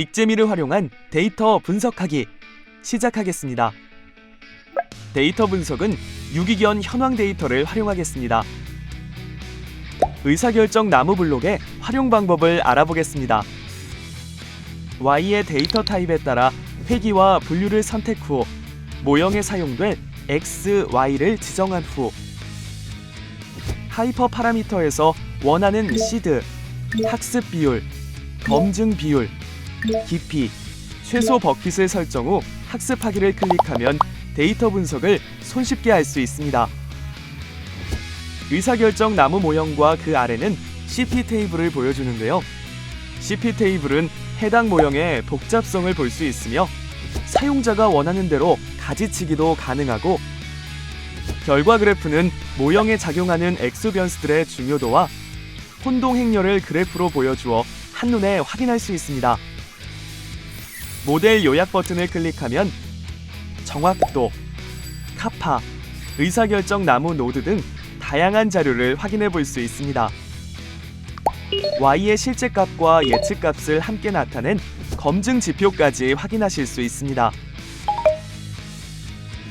빅재미를 활용한 데이터 분석하기 시작하겠습니다. 데이터 분석은 유기견 현황 데이터를 활용하겠습니다. 의사결정 나무 블록의 활용 방법을 알아보겠습니다. Y의 데이터 타입에 따라 회기와 분류를 선택 후 모형에 사용될 X, Y를 지정한 후 하이퍼 파라미터에서 원하는 시드, 학습 비율, 검증 비율, 깊이, 최소 버킷을 설정 후 학습하기를 클릭하면 데이터 분석을 손쉽게 할 수 있습니다. 의사결정 나무 모형과 그 아래는 CP 테이블을 보여주는데요. CP 테이블은 해당 모형의 복잡성을 볼 수 있으며 사용자가 원하는 대로 가지치기도 가능하고 결과 그래프는 모형에 작용하는 액수 변수들의 중요도와 혼동 행렬을 그래프로 보여주어 한눈에 확인할 수 있습니다. 모델 요약 버튼을 클릭하면 정확도, 카파, 의사결정 나무 노드 등 다양한 자료를 확인해 볼 수 있습니다. Y의 실제 값과 예측 값을 함께 나타낸 검증 지표까지 확인하실 수 있습니다.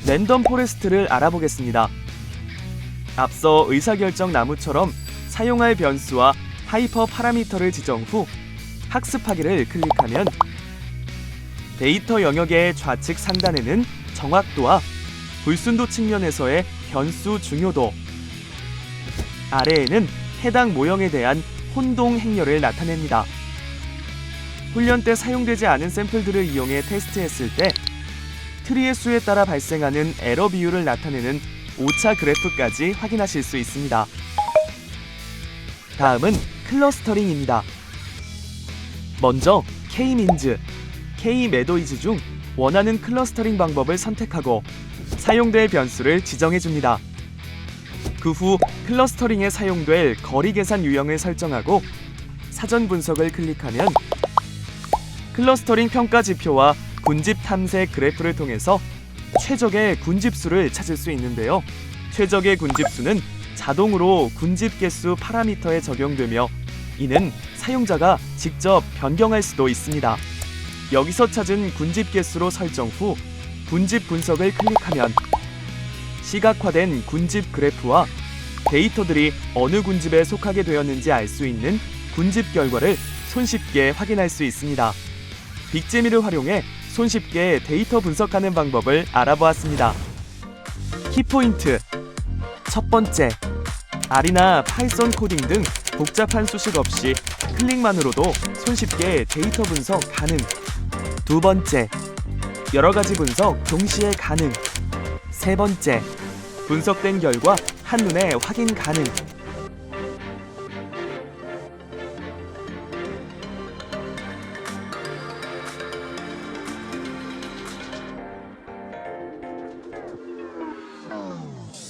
랜덤 포레스트를 알아보겠습니다. 앞서 의사결정 나무처럼 사용할 변수와 하이퍼 파라미터를 지정 후 학습하기를 클릭하면 데이터 영역의 좌측 상단에는 정확도와 불순도 측면에서의 변수 중요도 아래에는 해당 모형에 대한 혼동 행렬을 나타냅니다. 훈련 때 사용되지 않은 샘플들을 이용해 테스트했을 때 트리의 수에 따라 발생하는 에러 비율을 나타내는 오차 그래프까지 확인하실 수 있습니다. 다음은 클러스터링입니다. 먼저 K-민즈, K-매도이즈 중 원하는 클러스터링 방법을 선택하고 사용될 변수를 지정해 줍니다. 그 후 클러스터링에 사용될 거리 계산 유형을 설정하고 사전 분석을 클릭하면 클러스터링 평가 지표와 군집 탐색 그래프를 통해서 최적의 군집 수를 찾을 수 있는데요. 최적의 군집 수는 자동으로 군집 개수 파라미터에 적용되며 이는 사용자가 직접 변경할 수도 있습니다. 여기서 찾은 군집 개수로 설정 후 군집 분석을 클릭하면 시각화된 군집 그래프와 데이터들이 어느 군집에 속하게 되었는지 알 수 있는 군집 결과를 손쉽게 확인할 수 있습니다. 빅재미를 활용해 손쉽게 데이터 분석하는 방법을 알아보았습니다. 키포인트 첫 번째, R이나 파이썬 코딩 등 복잡한 수식 없이 클릭만으로도 손쉽게 데이터 분석 가능. 두 번째, 여러 가지 분석 동시에 가능. 세 번째, 분석된 결과 한눈에 확인 가능.